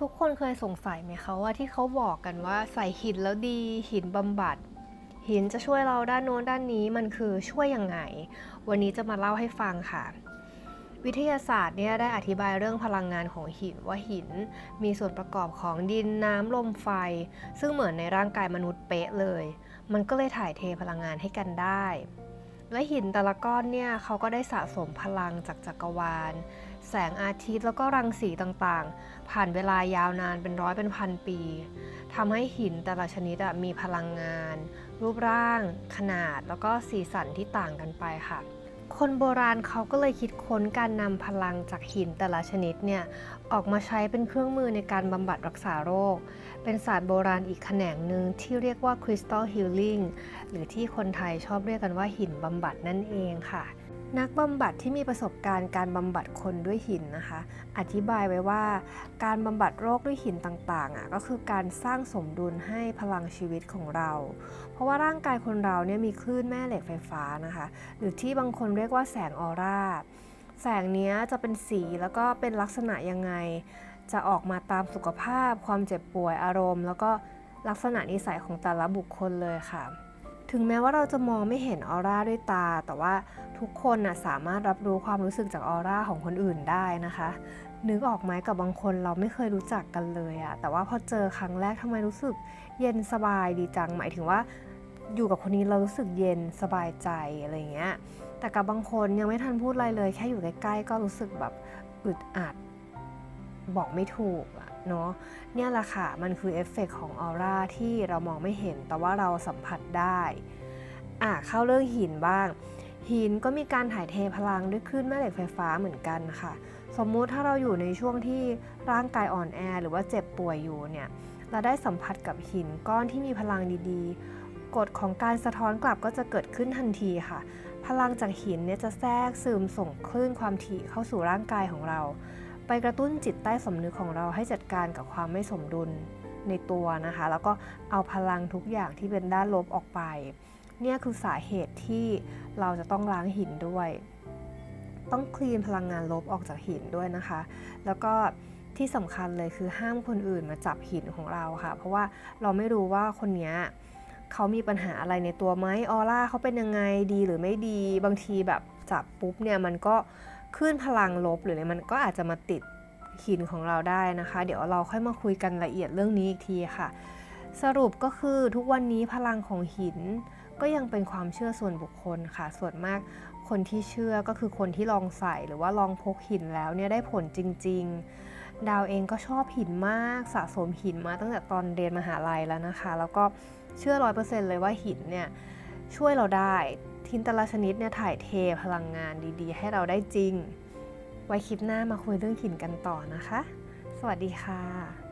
ทุกคนเคยสงสัยไหมคะว่าที่เขาบอกกันว่าใส่หินแล้วดี หินบำบัด หินจะช่วยเราด้านโน้นด้านนี้มันคือช่วยยังไง วันนี้จะมาเล่าให้ฟังค่ะ วิทยาศาสตร์เนี่ยได้อธิบายเรื่องพลังงานของหินว่าหินมีส่วนประกอบของดินน้ำลมไฟ ซึ่งเหมือนในร่างกายมนุษย์เป๊ะเลย มันก็เลยถ่ายเทพลังงานให้กันได้ และหินแต่ละก้อนเนี่ยเขาก็ได้สะสมพลังจากจักรวาล แสงอาทิตย์แล้วก็รังสีต่างๆ ผ่านเวลายาวนานเป็นร้อยเป็นพันปีทำให้หินแต่ละชนิดอะมีพลังงาน รูปร่าง ขนาดแล้วก็สีสันที่ต่างกันไปค่ะ คนโบราณเขาก็เลยคิดค้นการนำพลังจากหินแต่ละชนิดเนี่ยออกมาใช้เป็นเครื่องมือในการบำบัดรักษาโรค เป็นศาสตร์โบราณอีกแขนงหนึ่งที่เรียกว่า Crystal Healing หรือที่คนไทยชอบเรียกกันว่าหินบำบัดนั่นเองค่ะ นักบำบัดที่มีประสบการณ์การบำบัดคนด้วยหินนะคะ อธิบายไว้ว่าการบำบัดโรคด้วยหินต่างๆอะก็คือการสร้างสมดุลให้พลังชีวิตของเรา เพราะว่าร่างกายคนเราเนี่ยมีคลื่นแม่เหล็กไฟฟ้านะคะ หรือที่บางคนเรียกว่าแสงออร่าแสงนี้จะเป็นสีแล้วก็เป็นลักษณะยังไง จะออกมาตามสุขภาพ ความเจ็บป่วยอารมณ์ แล้วก็ลักษณะนิสัยของแต่ละบุคคลเลยค่ะ ถึงแม้ว่าเราจะมองไม่เห็นออร่าด้วยตา แต่ว่าทุกคนนะสามารถรับรู้ความรู้สึกจากออร่าของคนอื่นได้นะคะ นึกออกไหมกับบางคนเราไม่เคยรู้จักกันเลยอะแต่ว่าพอเจอครั้งแรกทำไมรู้สึกเย็นสบายดีจัง หมายถึงว่าอยู่กับคนนี้เรารู้สึกเย็นสบายใจอะไรเงี้ย แต่กับบางคนยังไม่ทันพูดอะไรเลย แค่อยู่ใกล้ๆก็รู้สึกแบบอึดอัด บอกไม่ถูกอะเนาะเนี่ยแหละค่ะ มันคือเอฟเฟกต์ของออร่าที่เรามองไม่เห็น แต่ว่าเราสัมผัสได้อะเข้าเรื่องหินบ้าง หินก็มีการถ่ายเทพลังด้วยคลื่นแม่เหล็กไฟฟ้าเหมือนกันค่ะ สมมุติถ้าเราอยู่ในช่วงที่ร่างกายอ่อนแอหรือว่าเจ็บป่วยอยู่เนี่ยเราได้สัมผัสกับหินก้อนที่มีพลังดีๆ กฎของการสะท้อนกลับก็จะเกิดขึ้นทันทีค่ะ พลังจากหินเนี่ยจะแทรกซึมส่งคลื่นความถี่เข้าสู่ร่างกายของเรา ไปกระตุ้นจิตใต้สำนึกของเราให้จัดการกับความไม่สมดุลในตัวนะคะ แล้วก็เอาพลังทุกอย่างที่เป็นด้านลบออกไป เนี่ยคือสาเหตุที่เราจะต้องล้างหินด้วย ต้องคลีนพลังงานลบออกจากหินด้วยนะคะ แล้วก็ที่สำคัญเลยคือห้ามคนอื่นมาจับหินของเราค่ะ เพราะว่าเราไม่รู้ว่าคนนี้เขามีปัญหาอะไรในตัวไหมออร่าเขาเป็นยังไงดีหรือไม่ดี บางทีแบบจับปุ๊บเนี่ยมันก็ ขึ้นพลังลบหรืออะไรมันก็อาจจะมาติดหินของเราได้นะคะ เดี๋ยวเราค่อยมาคุยกันละเอียดเรื่องนี้อีกทีค่ะ สรุปก็คือทุกวันนี้พลังของหินก็ยังเป็นความเชื่อส่วนบุคคลค่ะ ส่วนมากคนที่เชื่อก็คือคนที่ลองใส่หรือว่าลองพกหินแล้วเนี่ยได้ผลจริง ๆ ดาวเองก็ชอบหินมากสะสมหินมาตั้งแต่ตอนเรียนมหาลัยแล้วนะคะ แล้วก็เชื่อร้อยเปอร์เซ็นต์เลยว่าหินเนี่ยช่วยเราได้ ทินแต่ละชนิดเนี่ยถ่ายเทพลังงานดีๆ ให้เราได้จริง ไว้คลิปหน้ามาคุยเรื่องหินกันต่อนะคะ สวัสดีค่ะ